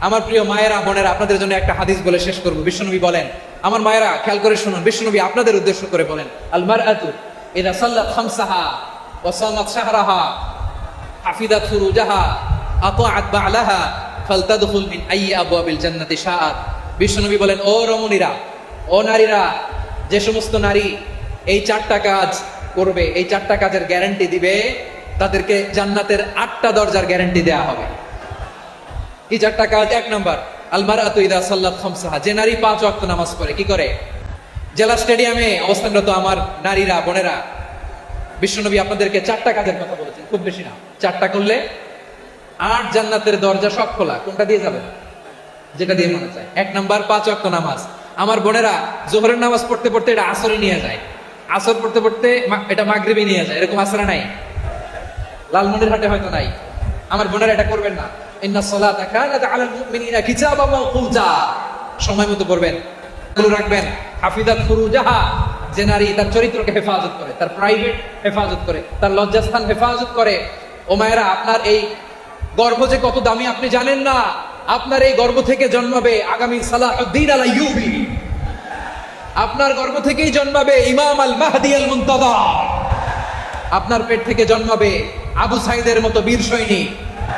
আমার প্রিয় মায়েরা, বোনেরা, আপনাদের জন্য একটা হাদিস বলে শেষ করব। বিশ্বনবী বলেন, আমার মায়েরা, খেয়াল করে শুনুন, বিশ্বনবী আপনাদের উদ্দেশ্য করে বলেন আলমার আতু ইদা সাল্লাত খামসাহা ওয়া সামাত শাহরাহা হাফিদাত ফুরুজাহা আতাআত বা'লাহা ফালতাদখুল মিন আইয়ি আবওয়াবিল জান্নাতি শাআত। বিশ্বনবী বলেন, ও রমণীরা, ও নারীরা, যে সমস্ত নারী এই চারটা কাজ করবে, এই চারটা কাজের গ্যারান্টি দিবে, তাদেরকে জান্নাতের আটটা দরজার গ্যারান্টি দেয়া হবে। কি চারটা কাজ এক নম্বর। আলমার আতুইদা সাল্লাহ খামসাহা। যে নারী পাঁচ ওয়াক্ত নামাজ পড়ে, কি করে? জেলা স্টেডিয়ামে অবস্থানরত আমার নারীরা, বোনেরা, বিশ্বনবী আপনাদেরকে চারটা কাজের কথা বলেছেন, খুব বেশি না। চারটা করলে আট জান্নাতের দরজা সব খোলা, কোনটা দিয়ে যাবে? যেটা দিয়ে মনে চায়। এক নাম্বার, পাঁচ ওয়াক্ত নামাজ। আমার বোনেরা, জোহরের নামাজ পড়তে পড়তে এটা আসরে নিয়ে যায়। আসর পড়তে পড়তে এটা মাগরিবে নিয়ে যায়। এরকম আসরে নাই। লালমনির হাটে হয়তো নাই। আমার বোনেরা এটা করবেন না। ইন্না সালাতা কানাত আলাল সময় মতো পড়বেন। এগুলো রাখবেন। হাফিজাত ফুরুজাহা, যে নারী তার চরিত্রকে হেফাজত করে, তার প্রাইভেট হেফাজত করে, তার লজ্জাস্থান হেফাজত করে। ও মায়েরা, আপনার এই গর্ভ যে কত দামি আপনি জানেন না। আপনার এই গর্ভ থেকে জন্মাবে আগামী সালাহুদ্দিন আল আইয়ুবি আপনার গর্ভ থেকেই জন্মাবে ইমাম আল মাহদি আল মুনতাদা আপনার পেট থেকে জন্মাবে আবু সাইদের মতো বীর সৈনিক।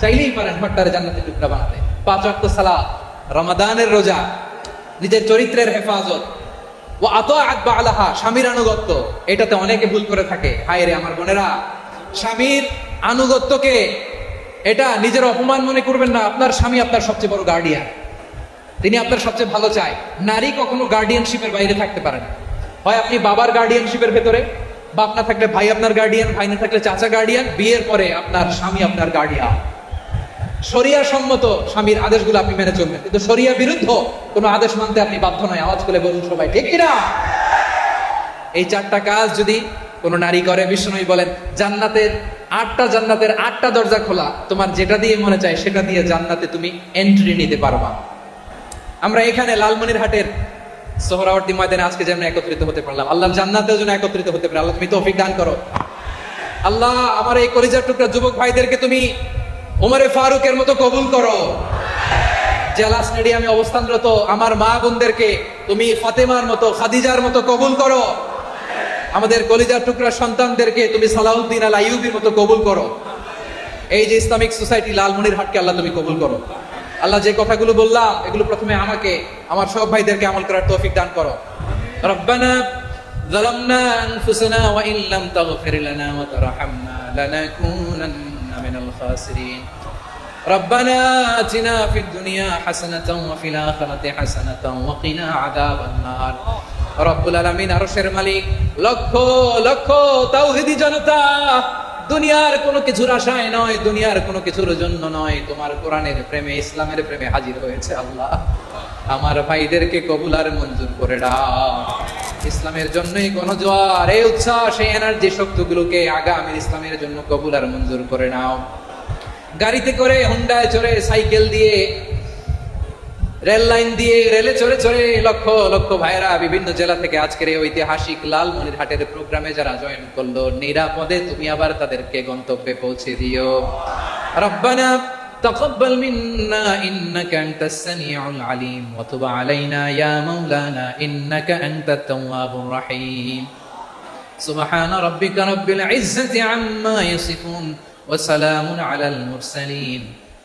চাইলেই পারেন ঘরটারে জান্নাতের টুকরা বানাতে। পাঁচ ওয়াক্ত সালাত, রমাদানের রোজা, নিজের চরিত্রের হেফাজত। ও আত আকবা আলাহা স্বামীর আনুগত্য। এটাতে অনেকে ভুল করে থাকে। হায় রে আমার বোনেরা, স্বামীর আনুগত্যকে এটা নিজের অপমান মনে করবেন না। আপনার স্বামী আপনার সবচেয়ে বড় গার্ডিয়ান তিনি আপনার সবচেয়ে ভালো চায়। নারী কখনো গার্ডিয়ানশিপের বাইরে থাকতে পারে না। হয় আপনি বাবার গার্ডিয়ানশিপের ভেতরে, বাপ না থাকলে ভাই আপনার গার্ডিয়ান ভাই না থাকলে চাচা গার্ডিয়ান বিয়ের পরে আপনার স্বামী আপনার গার্ডিয়ান শরিয়া সম্মত স্বামীর আদেশগুলো আপনি মেনে চলবেন। কিন্তু শরিয়া বিরুদ্ধ কোনো আদেশ মানতে আপনি বাধ্য নয়। আওয়াজ করে বলুন সবাই, ঠিক কিনা? এই চারটা কাজ যদি কোন নারী করে, বিষ্ণুই বলেন, জান্নাতের আটটা জান্নাতের আটটা দরজা খোলা, তোমার যেটা দিয়ে মনে চায় সেটা দিয়ে জান্নাতে তুমি এন্ট্রি নিতে পারবা। আমরা এখানে লালমনির হাটের সোহরাওয়ার্দী ময়দানে আজকে যেন একত্রিত হতে পারলাম আল্লাহ জান্নাতের জন্য একত্রিত হতে পারে। আল্লাহ তুমি তৌফিক দান করো। আল্লাহ, আমার এই কলিজার টুকরা যুবক ভাইদেরকে তুমি ওমরে ফারুকের মতো কবুল করো জেলা স্টেডিয়ামে অবস্থানরত আমার মা বোনদেরকে তুমি ফাতেমার মতো খাদিজার মতো কবুল করো আমাদের কলিজার টুকরা সন্তানদেরকে তুমি সালাউদ্দিন আল আইয়ুবির মতো কবুল করো এই যে ইসলামিক সোসাইটি লালমনির হাটকে আল্লাহ তুমি কবুল করো আল্লাহ যে কথাগুলো বললাম এগুলো প্রথমে আমাকে আমার সব ভাইদেরকে আমল করার তৌফিক দান করো রব্বানা ظلمنا أنفسنا وإن لم تغفر لنا وترحمنا لنكونن من الخاسرين ربنا آتنا في الدنيا حسنة وفي الآخرة حسنة وقنا عذاب النار রব্বুল আলামিন আরশের মালিক লক্ষ লক্ষ তাওহীদি জনতা দুনিয়ার কোনো কিছুর আশায় নয়, দুনিয়ার কোনো কিছুর জন্য নয়। তোমার কোরআনের প্রেমে, ইসলামের প্রেমে হাজির হয়েছে আল্লাহ। আমার ভাইদেরকে কবুল আর মঞ্জুর করে দাও। ইসলামের জন্যই গণজোয়ার এই উৎসাহ সেই এনার্জি শক্তিগুলোকে আগামী ইসলামের জন্য কবুল আর মঞ্জুর করে নাও। গাড়িতে করে হুন্ডায় চড়ে সাইকেল দিয়ে রেল লাইন দিয়ে রেলে চড়ে চড়ে লক্ষ লক্ষ ভাইরা বিভিন্ন জেলা থেকে আজকের এই ঐতিহাসিক লালমনির হাটের প্রোগ্রামে যারা জয়েন করলো নিরাপদে তুমি আবার তাদেরকে গন্তব্যে পৌঁছে দিও রব্বানা تقبل منا إنك أنت السميع العليم وتب علينا يا مولانا إنك أنت التواب الرحيم سبحان ربك رب العزة عما يصفون وسلام على المرسلين